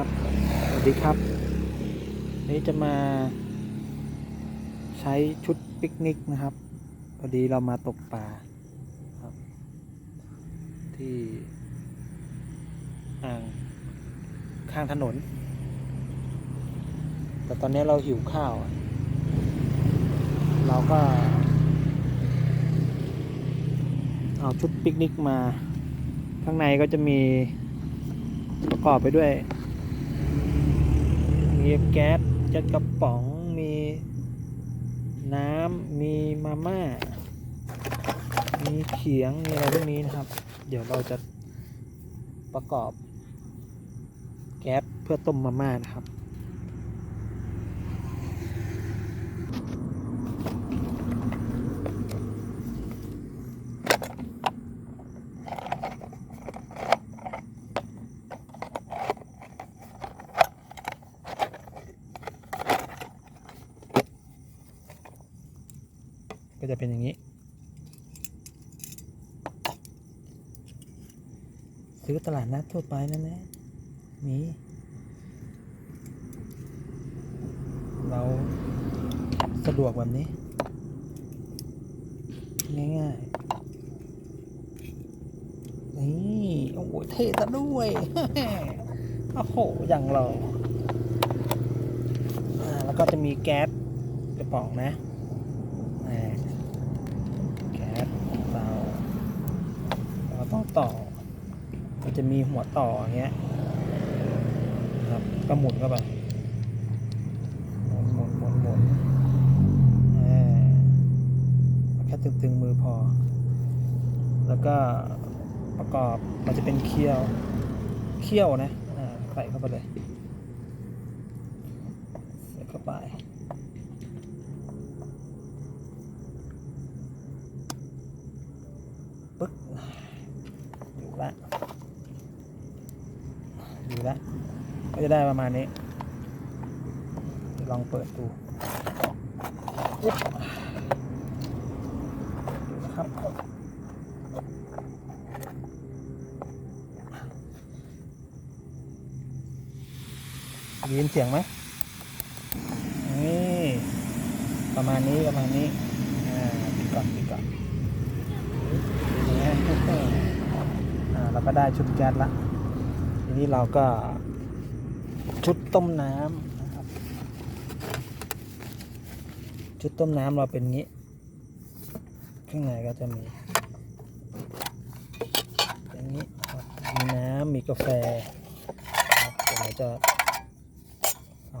ครับ สวัสดีครับนี้จะมา ใช้ชุดปิกนิกนะครับ พอดีเรามาตกปลาครับ ที่อ่างข้างถนน แต่ตอนนี้เราหิวข้าว เราก็ เอาชุดปิกนิกมา ข้างในก็จะมีประกอบไปด้วย มีแก๊สจัดกระป๋อง มีน้ำ มีมาม่า มีเขียง มีอะไรพวกนี้นะครับ เดี๋ยวเราจะประกอบแก๊สเพื่อต้มมาม่านะครับ ก็จะเป็นอย่างนี้ ซื้อตลาดนัดทั่วไปนั่นแหละมีเราสะดวกแบบนี้ ง่ายๆ นี่โอ้โหเท่ซะด้วยโอ้โหอย่างเราอ่าแล้วก็จะมีแก๊สกระป๋องนะ อ่าแก๊สเตา็ต้องต่อ มันจะมีหัวต่ออย่างเงี้ยครับก็หมุนเข้าไปหมุนหมุนหมุนหมุนแค่ตึงๆมือพอ แล้วก็ประกอบมันจะเป็นเคี้ยวเคี้ยวนะใส่เข้าไปเลยใส่เข้าไป ปึ๊กอยู่ละ อยู่ละก็จะได้ประมาณนี้ ลองเปิดดูนะครับยินเสียงไหมนี่ประมาณนี้ประมาณนี้อ่าปิดก่อนปิดก่อนอย่างเงี้ยอ่าเราก็ได้ชุดแก๊สละ นี้เราก็ชุดต้มน้ำนะครับ ชุดต้มน้ำเราเป็นงี้ ข้างในก็จะมีอย่างนี้มีน้ำมีกาแฟครับเดี๋ยวเราจะเอา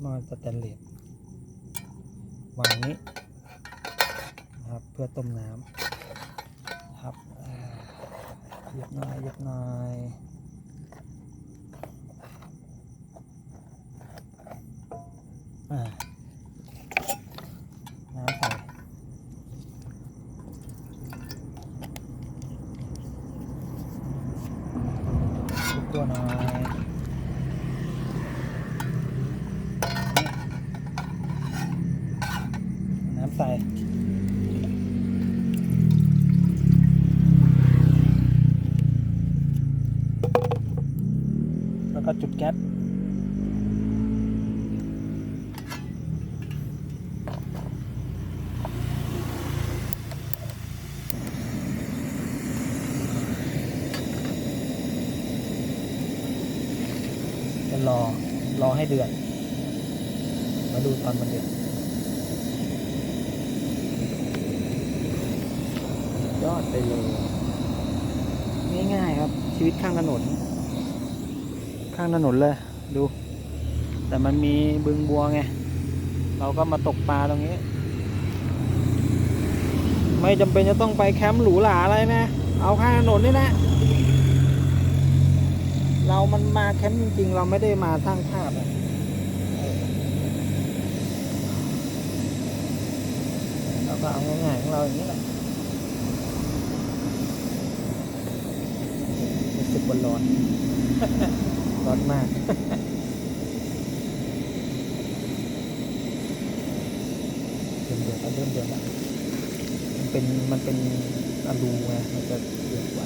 หม้อสแตนเลสวางนี้นะครับเพื่อต้มน้ำนะครับอ่าเห ยียบหน่อยเหยียบหน่อยอ่าน้ำใส่ทุกตัวหน่อยนี่น้ำใส่ แล้วก็จุดแก๊สจะรอ รอให้เดือด มาดูตอนมันเดือดยอดไปเลย ง่ายๆครับ ชีวิตข้างถนนข้างถนนเลยดู แต่มันมีบึงบัวไง เราก็มาตกปลาตรงนี้ ไม่จำเป็นจะต้องไปแคมป์หรูหราอะไรนะ เอาข้างถนนนี่แหละเรามันมาแคมป์จริงๆ เราไม่ได้มาสร้างภาพอะเราก็เอาง่ายๆของเราอย่างนี้แหละรู้สึกว่าร้อน ร้อนมากเริ่มเดือดเริ่มเดือดแล้มันเป็นมันเป็นอลูไงมันจะเดือดไว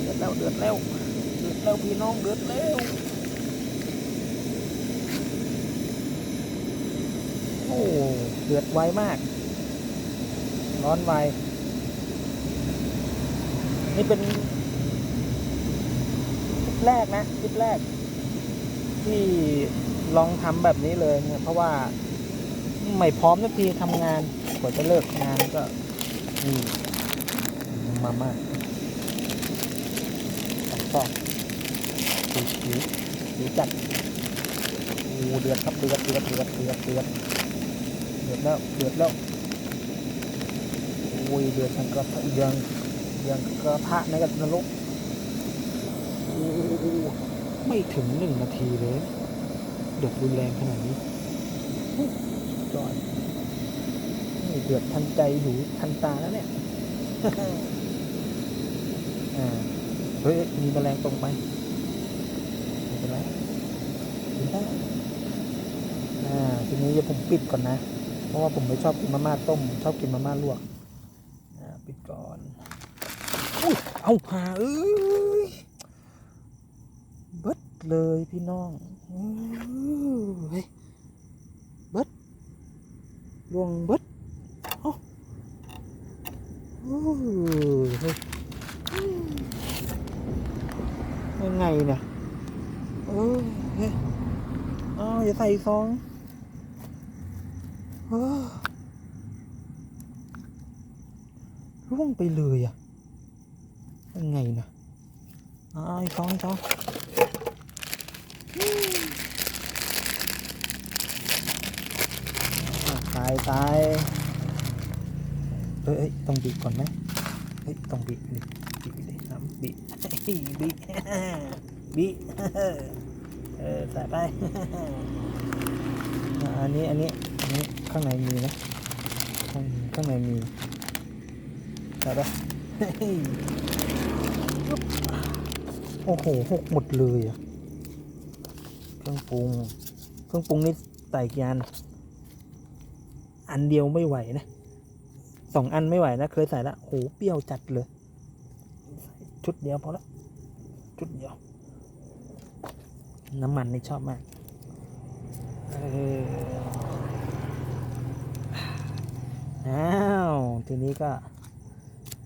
เดือดแล้วเดือดแล้วเดือดแล้วพี่น้องเดือดแล้วโอ้เดือดไวมาก ร้อนไวนี่เป็นคลิปแรกนะคลิปแรก ที่ลองทำแบบนี้เลยเนี่ยเพราะว่าไม่พร้อมสักทีทำงานกว่าจะเลิกงานก็นี่มาม่าสองซองผิวผิวผิวจัดโอ้เดือดครับเดือดเดือดเดือดเดือดเดือดเดือดแล้วเดือดแล้ว โอ้ยเดือดยังกระทะยังยังกระทะในกับนรกไม่ถึงหนึ่งนาทีเลยเดือดรุนแรงขนาดนี้จอดนี่เดือดทันใจหูทันตาแล้วเนี่ยอ่าเฮ้ย มีแมลงตรงไหมไม่เป็นไรกินได้อ่า ทีนี้เดี๋ยวผมปิดก่อนนะ เพราะว่าผมไม่ชอบกินมาม่าต้ม ชอบกินมาม่าลวก ปิดก่อนอุ้ยเอาผ่าเอ้ยเบิดเลยพี่น้องอื้อเฮ้ยเบิดลวงเบิดอ้าอื้อเฮ้ยยังไงเนี่ยเออเฮ้ยอ้าวอย่าใส่ซองเออ ร่วงไปเลยอะยังไงนะอ้าวอีกซองอีกซองตายตายเอ้ยต้องบีบก่อนไหมเฮ้ยต้องบีบดิบีบดิน้ำบีบบีบบีบีเออใส่ไปอันนี้อันนี้อันนี้ข้างในมีนะข้างข้างในมี เฮ้ยปึ๊บโอ้โหหกหมดเลยอะเครื่องปรุง เครื่องปรุงนี่ใส่กี่อัน อันเดียวไม่ไหวนะสองอันไม่ไหวนะ เคยใส่ละโหเปรี้ยวจัดเลย ชุดเดียวพอละชุดเดียว น้ำมันนี่ชอบมากเอออ้าว ทีนี้ก็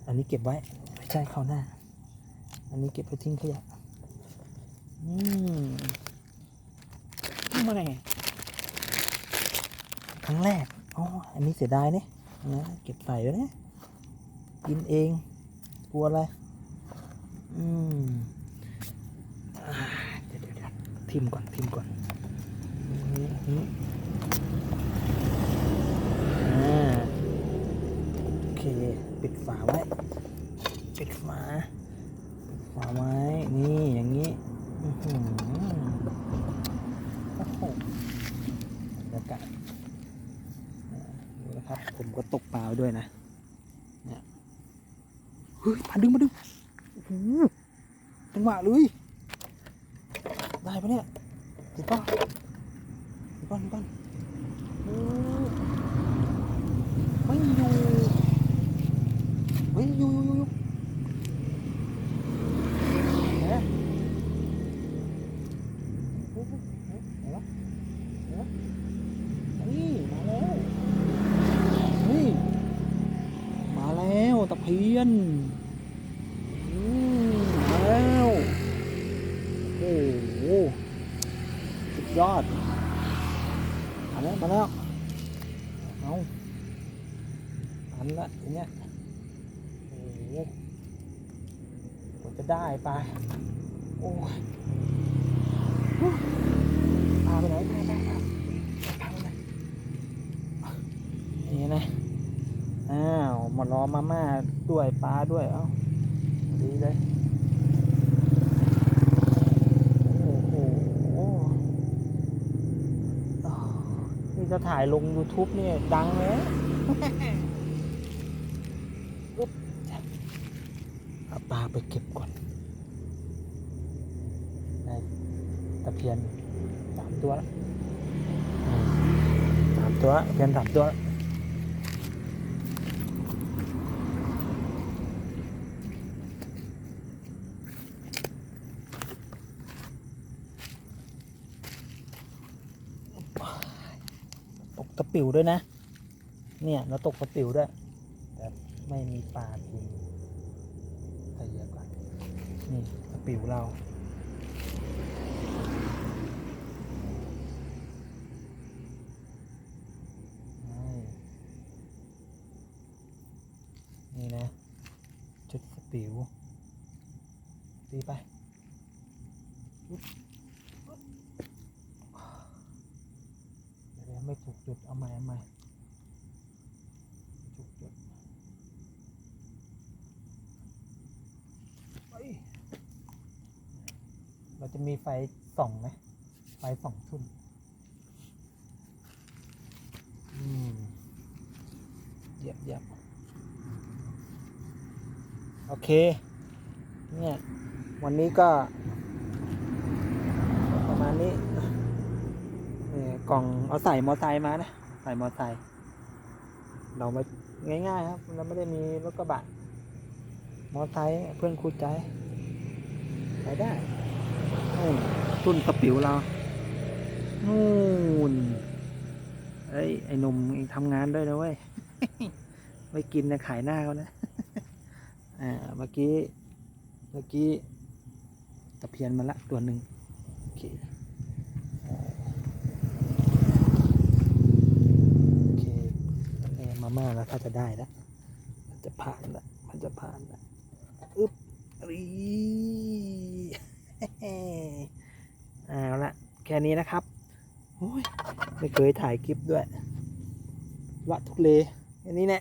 อันนี้เก็บไว้ไม่ใช่ข้าวหน้า อันนี้เก็บไปทิ้งขยะอืมไมาไงครั้งแรกอ๋ออันนี้เสียดายเนี่ยนะเก็บใส่ไว้นะกินเอง กลัวอะไร อืมอเดี๋ยวเดี๋ยวเดี๋ยวทิมก่อนทิมก่อนนี่ ปิดฝาไว้ ปิดฝาปิดฝาไว้ นี่อย่างนี้อื้อหือโอ้โหบรรยากาศดูนะครับ ผมก็ตกปลาด้วยนะเนี่ยเฮ้ยมาดึงมาดึงโอ้โหจังหวะเลย ได้ปะเนี่ยติดป่ะติดป่ะติดป่ะโอ้ไม่อยู่เฮ้ยอยู่อยู่อยู่อยู่ไหนอะโอ้โหไหนไหนวะไหนวะนี่มาแล้ว นี่มาแล้ว ตะเพียนแล้วโอ้โหสุดยอดมาแล้วมาแล้วเอาอันละอย่างเงี้ยโอ้โหจะได้ไปลาโอ้ยฮู้ปลาไปไหนปลาปลาปลาปลาไปไหน นี่นะ อ้าว มา รอมาม่าด้วยปลาด้วย เอ้า ดีเลย โอ้โห นี่จะถ่ายลง YouTube เนี่ย ดังเลยอุ๊บเอาปลาไปเก็บก่อนได้ตะเพียนสามตัวแล้วสามตัวเพียนสามตัวแล้ว ปิวด้วยนะ เนี่ยเราตกสปิวด้วย แต่ไม่มีปลากินใส่เยอะก่อนนี่สปิวเรานี่นะ จุดสปิวตีไปอุ๊บอุ๊บเดี๋ยวๆ ไม่ถูกจุดเอาใหม่เอาใหม่ถูกจุดเฮ้ยเราจะมีไฟส่องไหมไฟส่องทุ่นอืมเยียบเยียบโอเค เนี่ย วันนี้ก็ ประมาณนี้ กล่องเอาใส่มอไซค์มานะใส่มอไซค์เราม่ง่ายๆครับเราไม่ได้มีรถกระบะมอไซค์เพื่อนคูใจไปได้นู่นตุ้นกระปิวเรานู่นเอ้ยไอ้หนุ่มเองทำงานด้วยนะเว้ยไม่กินนะขายหน้าเขานะอ่าเมื่อกี้เมื่อกี้ตะเพียนมาละตัวหนึ่งโอเคโอเคเอ้มาจะได้แล้วมันจะผ่านละมันจะผ่านละอึ๊บรีเอาละแค่นี้นะครับโอ้ยไม่เคยถ่ายคลิปด้วยละทุกเลอันนี้แน่